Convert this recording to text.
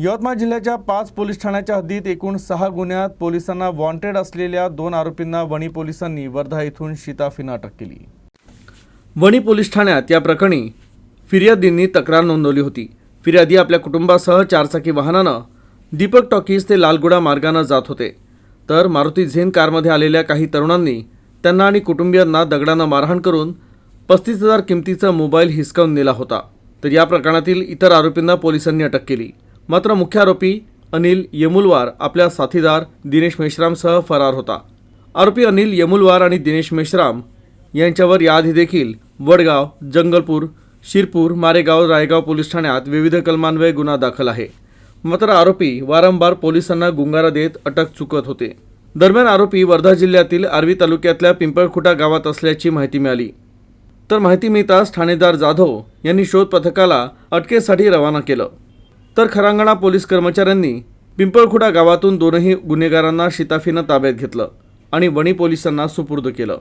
यवतमाळ जिल्ह्याच्या पाच पोलीस ठाण्याच्या हद्दीत एकूण सहा गुन्ह्यात पोलिसांना वॉन्टेड असलेल्या दोन आरोपींना वणी पोलिसांनी वर्धा येथून शिताफीनं अटक केली. वणी पोलीस ठाण्यात या प्रकरणी फिर्यादींनी तक्रार नोंदवली होती. फिर्यादी आपल्या कुटुंबासह चारचाकी वाहनानं दीपक टॉकीज ते लालगुडा मार्गानं जात होते. तर मारुती झेन कारमध्ये आलेल्या काही तरुणांनी त्यांना आणि कुटुंबियांना दगडानं मारहाण करून पस्तीस हजार किमतीचा मोबाईल हिसकावून नेला होता. तर या प्रकरणातील इतर आरोपींना पोलिसांनी अटक केली. मात्र मुख्य आरोपी अनिल यमुलवार आपल्या साथीदार दिनेश मेश्रामसह फरार होता. आरोपी अनिल यमुलवार आणि दिनेश मेश्राम यांच्यावर याआधी देखील वडगाव जंगलपूर शिरपूर मारेगाव रायगाव पोलीस ठाण्यात विविध कलमान्वये गुन्हा दाखल आहे. मात्र आरोपी वारंवार पोलिसांना गुंगारा देत अटक चुकत होते. दरम्यान आरोपी वर्धा जिल्ह्यातील आर्वी तालुक्यातल्या पिंपळखुटा गावात असल्याची माहिती मिळाली. तर माहिती मिळताच ठाणेदार जाधव यांनी शोध पथकाला अटकेसाठी रवाना केलं. तर खरांगणा पोलीस कर्मचाऱ्यांनी पिंपळखुडा गावातून दोनही गुन्हेगारांना शिताफीनं ताब्यात घेतलं आणि वणी पोलिसांना सुपूर्द केलं.